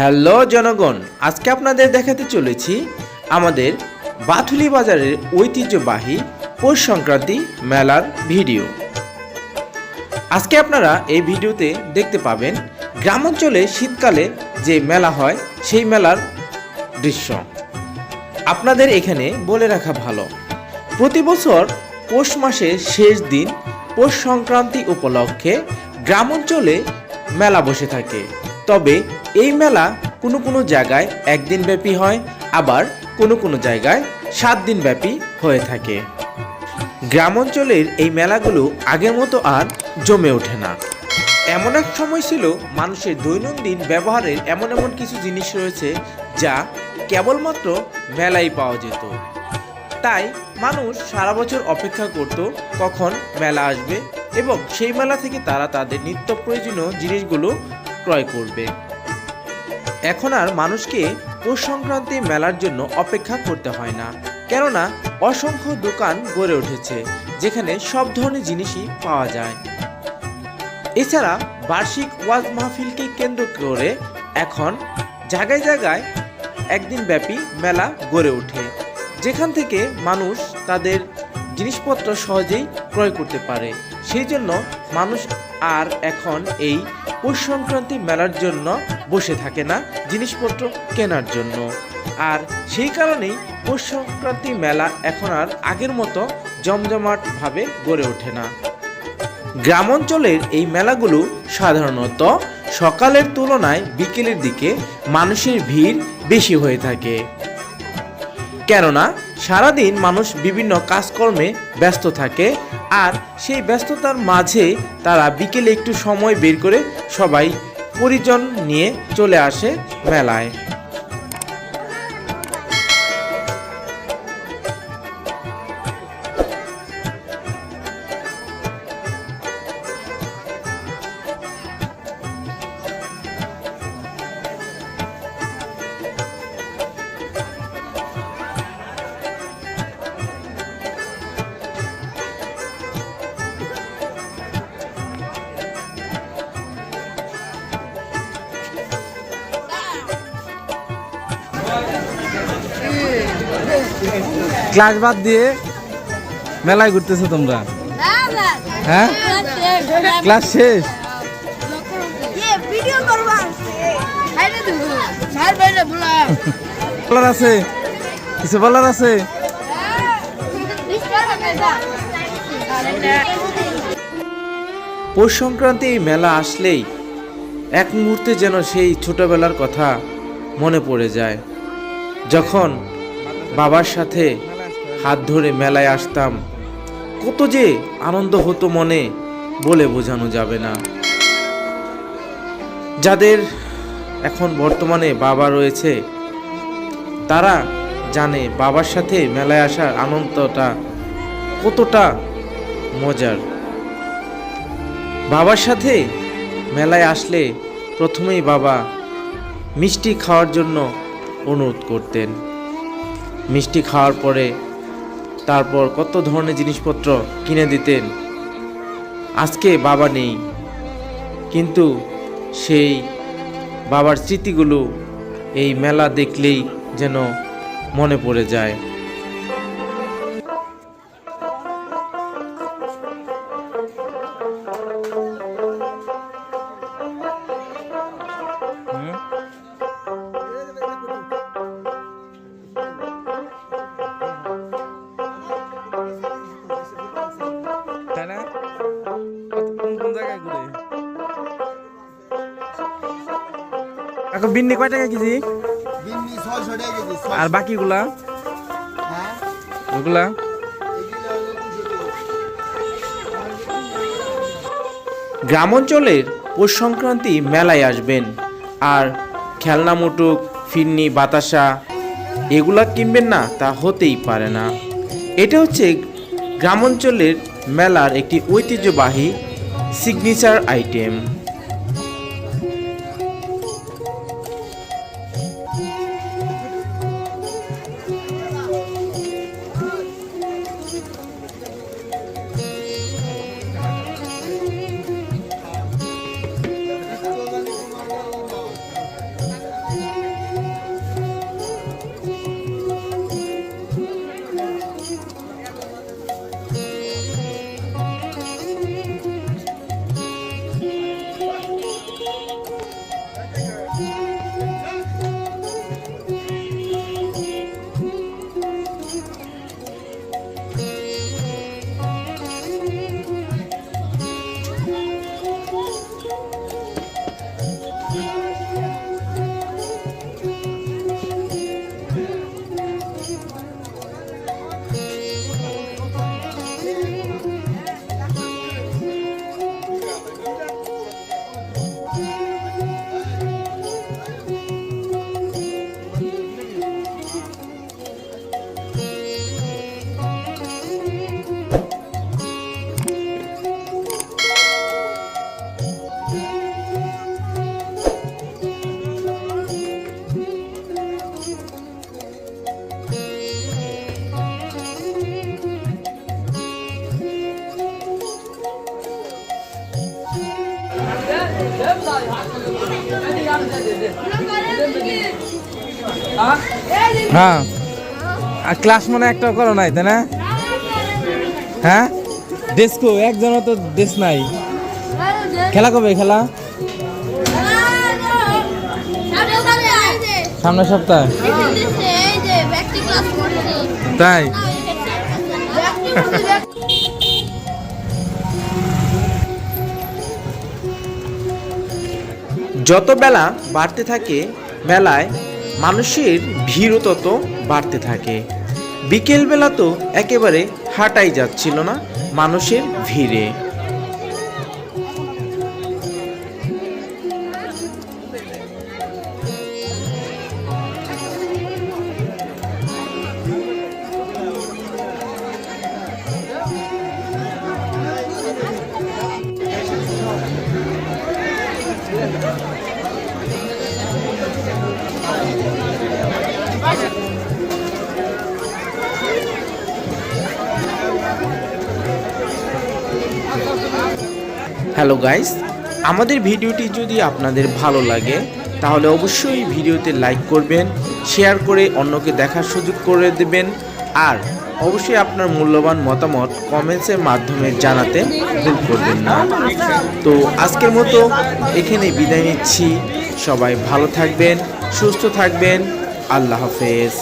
Hello জনগণ, আজকে আপনাদের দেখাতে চলেছি আমাদের বাথুলি বাজারের ঐতিহ্যবাহী পৌষ সংক্রান্তি মেলার ভিডিও। আজকে আপনারা এই ভিডিওতে দেখতে পাবেন গ্রামাঞ্চলে শীতকালে যে মেলা হয়, সেই মেলার দৃশ্য। আপনাদের এখানে বলে রাখা ভালো, প্রতি বছর পৌষ মাসের শেষ দিন পৌষ সংক্রান্তি উপলক্ষে গ্রামাঞ্চলে মেলা বসে থাকে। তবে এই মেলা কোনো কোনো জায়গায় একদিন ব্যাপী হয়, আবার কোনো কোনো জায়গায় সাত দিন ব্যাপী হয়ে থাকে। গ্রামাঞ্চলের এই মেলাগুলো আগের মতো আর জমে ওঠে না। এমন এক সময় ছিল মানুষের দৈনন্দিন ব্যবহারের এমন এমন কিছু জিনিস রয়েছে যা কেবলমাত্র মেলাই পাওয়া যেত। তাই মানুষ সারা বছর অপেক্ষা করত কখন মেলা আসবে এবং সেই মেলা থেকে তারা তাদের নিত্য প্রয়োজনীয় জিনিসগুলো ক্রয় করবে। এখন আর মানুষকে পৌষ সংক্রান্তি মেলার জন্য অপেক্ষা করতে হয় না, কেননা অসংখ্য দোকান গড়ে উঠেছে, যেখানে সব ধরনের জিনিসই পাওয়া যায়। এছাড়া বার্ষিক ওয়াজ মাহফিলকে কেন্দ্র করে এখন জায়গায় জায়গায় একদিন ব্যাপী মেলা গড়ে ওঠে, যেখান থেকে মানুষ তাদের জিনিসপত্র সহজেই ক্রয় করতে পারে। সেই জন্য মানুষ আর এখন এই পৌষ সংক্রান্তি মেলার জন্য বসে থাকে না, জিনিসপত্র কেনার জন্য। আর সেই কারণেই পৌষ সংক্রান্তি মেলা এখন আর আগের মতো জমজমাটভাবে গড়ে ওঠে না। গ্রামাঞ্চলের এই মেলাগুলো সাধারণত সকালের তুলনায় বিকেলের দিকে মানুষের ভিড় বেশি হয়ে থাকে। কেননা সারাদিন মানুষ বিভিন্ন কাজকর্মে ব্যস্ত থাকে আর সেই ব্যস্ততার মাঝে তারা বিকেলে একটু সময় বের করে সবাই পরিজন নিয়ে চলে আসে মেলায়। ক্লাস বাদ দিয়ে মেলায় ঘুরতেছো তোমরা? হ্যাঁ? ক্লাস শেষ? বলার আছে? কিছু বলার আছে? পৌষ সংক্রান্তি এই মেলা আসলেই এক মুহূর্তে যেন সেই ছোটবেলার কথা মনে পড়ে যায়। যখন বাবার সাথে হাত ধরে মেলায় আসতাম। কত যে আনন্দ হতো মনে, বলে বোঝানো যাবে না। যাদের এখন বর্তমানে বাবা রয়েছে, তারা জানে বাবার সাথে মেলায় আসার আনন্দটা কতটা মজার। বাবার সাথে মেলায় আসলে প্রথমেই বাবা মিষ্টি খাওয়ার জন্য অনুরোধ করতেন। মিষ্টি খাওয়ার পরে তারপর কত ধরনের জিনিসপত্র কিনে দিতেন। আজকে বাবা নেই, কিন্তু সেই বাবার স্মৃতিগুলো এই মেলা দেখলেই যেন মনে পড়ে যায়। এখন বিন্নি কয় টাকা কেজি? আর বাকিগুলা? হ্যাঁ? ওগুলা? গ্রামাঞ্চলের পৌষ সংক্রান্তি মেলায় আসবেন। আর খেলনা মুটুক ফিরনি বাতাসা এগুলা কিনবেন না তা হতেই পারে না। এটা হচ্ছে গ্রামাঞ্চলের মেলার একটি ঐতিহ্যবাহী সিগনেচার আইটেম হ্যাঁ। আর ক্লাস মনে একটা করো নাই, তাই না? হ্যাঁ? ডেস্কো, একজনও তো ডেস্ক নাই। খেলা কবে, খেলা? সামনের সপ্তাহে। তাই? যত বেলা বাড়তে থাকে, বেলায় মানুষের ভিড়ও তত বাড়তে থাকে। বিকেলবেলা তো একেবারে হাঁটাই যাচ্ছিল না মানুষের ভিড়ে। হ্যালো গাইস, আমাদের ভিডিওটি যদি আপনাদের ভালো লাগে, তাহলে অবশ্যই ভিডিওতে লাইক করবেন, শেয়ার করে অন্যকে দেখার সুযোগ করে দেবেন, আর অবশ্যই আপনার মূল্যবান মতামত কমেন্টসের মাধ্যমে জানাতে ভুল করবেন না। তো আজকের মতো এখানে বিদায় নিচ্ছি। সবাই ভালো থাকবেন, সুস্থ থাকবেন। আল্লাহ হাফেজ।